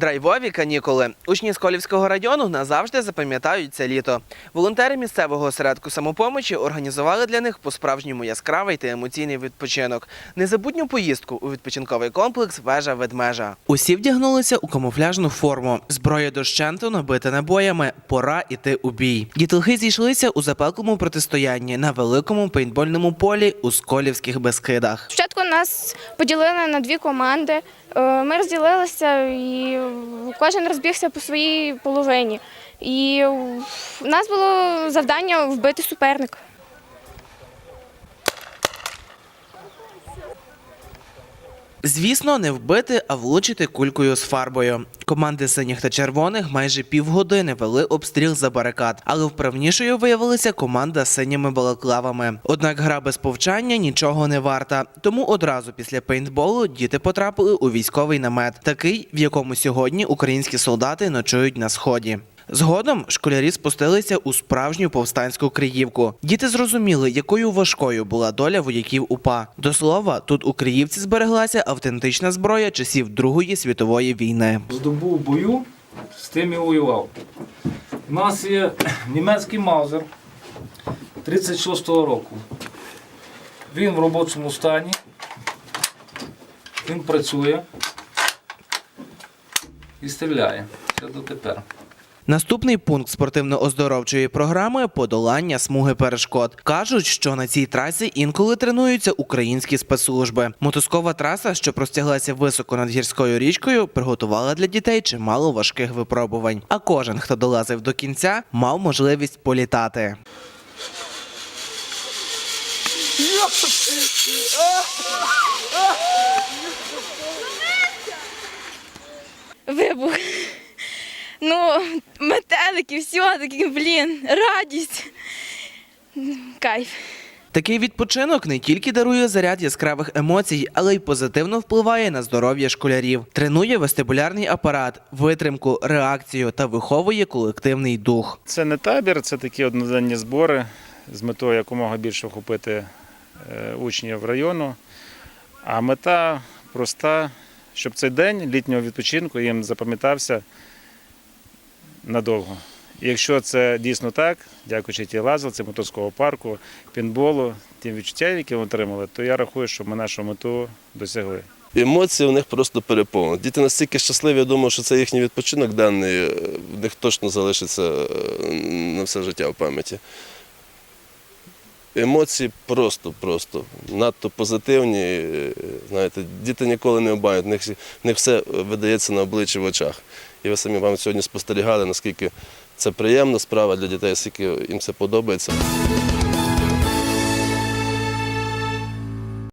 Драйвові канікули. Учні Сколівського району назавжди запам'ятають це літо. Волонтери місцевого осередку самопомочі організували для них по-справжньому яскравий та емоційний відпочинок. Незабутню поїздку у відпочинковий комплекс Вежа ведмежа. Усі вдягнулися у камуфляжну форму. Зброя дощенту набита набоями. Пора іти у бій. Дітлахи зійшлися у запеклому протистоянні на великому пейнтбольному полі у Сколівських Бескидах. Спочатку нас поділили на дві команди. Е, Ми розділилися і кожен розбігся по своїй половині. І в нас було завдання вбити суперника. Звісно, не вбити, а влучити кулькою з фарбою. Команди синіх та червоних майже півгодини вели обстріл за барикад, але вправнішою виявилася команда з синіми балаклавами. Однак гра без повчання нічого не варта. Тому одразу після пейнтболу діти потрапили у військовий намет, такий, в якому сьогодні українські солдати ночують на сході. Згодом школярі спустилися у справжню повстанську Криївку. Діти зрозуміли, якою важкою була доля вояків УПА. До слова, тут у Криївці збереглася автентична зброя часів Другої світової війни. здобув бою, з тим і воював. У нас є німецький маузер 36-го року. Він в робочому стані, він працює і стріляє. Це дотепер. Наступний пункт спортивно-оздоровчої програми подолання смуги перешкод. Кажуть, що на цій трасі інколи тренуються українські спецслужби. Мотузкова траса, що простяглася високо над гірською річкою, приготувала для дітей чимало важких випробувань. А кожен, хто долазив до кінця, мав можливість політати. Вибух. Ну, метелики, все, такі, блін, радість. Кайф. Такий відпочинок не тільки дарує заряд яскравих емоцій, але й позитивно впливає на здоров'я школярів. Тренує вестибулярний апарат, витримку, реакцію та виховує колективний дух. Це не табір, це такі одноденні збори з метою якомога більше охопити е, учнів району. А мета проста, щоб цей день літнього відпочинку їм запам'ятався надовго. Якщо це дійсно так, дякуючи ті лазил, це моторського парку, пінболу, тим відчуттям, які ми отримали, то я рахую, що ми нашу мету досягли. Емоції у них просто переповнені. Діти настільки щасливі, я думаю, що це їхній відпочинок денний, е, в них точно залишиться е, на все життя в пам'яті. Емоції просто, просто надто позитивні. е, Знаєте, діти ніколи не обманюють, в них, в них все видається на обличчі в очах. І ви самі вам сьогодні спостерігали, наскільки це приємна справа для дітей, наскільки їм це подобається.